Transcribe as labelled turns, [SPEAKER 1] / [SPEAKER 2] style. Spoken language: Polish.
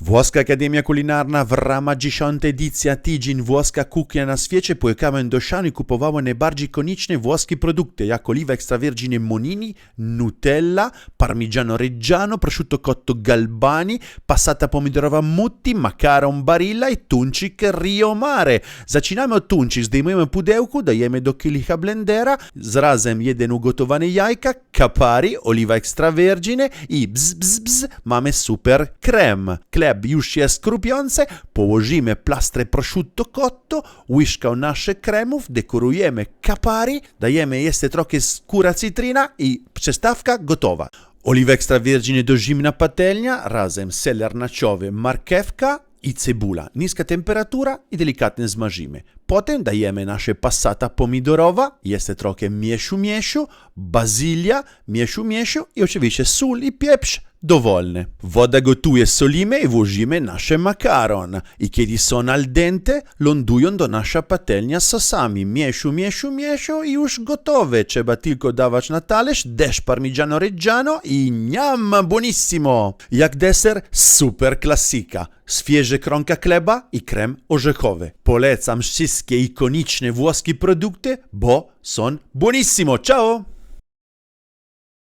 [SPEAKER 1] Włoska Akademia Kulinarna w ramach 10 edycja tydzień Włoska Kuchnia na świecie pojechałem do Sianu i kupowałem najbardziej konieczne włoskie produkty, jak oliwa extravergine Monini, Nutella, parmigiano reggiano, prosciutto cotto Galbani, passata pomidorowa Mutti, makaron Barilla i tuńczyk Rio Mare. Zaczynamy od tuńczyk, zdejmujemy pudełku, dajemy do kielicha blendera, z razem jeden ugotowane jajka, kapari, oliwa extravergine i bzz, bzz, bzz, mamy super krem. Chleb już jest skrupiący, położymy plastrę prosciutto cotto, łyżkę naszych kremów, dekorujemy kapari, dajemy jeszcze trochę skóra cytryna i przystawka gotowa. Oliwa extravergine do zimna patelnia, razem seler naciowy, marchewka i cebula. Niska temperatura i delikatnie smażymy. Potem dajemy nasze passata pomidorowa, jeszcze trochę mieszu mieszu, bazylia, mieszu mieszu i oczywiście sól i pieprz dowolny. Woda gotuje, solimy i włożymy nasze makaron. I kiedy są al dente, lądują do nasza patelnia z sosami. Mieszu, mieszu, mieszu i już gotowe. Trzeba tylko dawać na talerz parmigiano reggiano i niam, buonissimo. Jak deser, super klasyka. Świeże kronka chleba i krem orzechowy. Polecam fresche e iconične włoski produkte, bo son buonissimo. Ciao!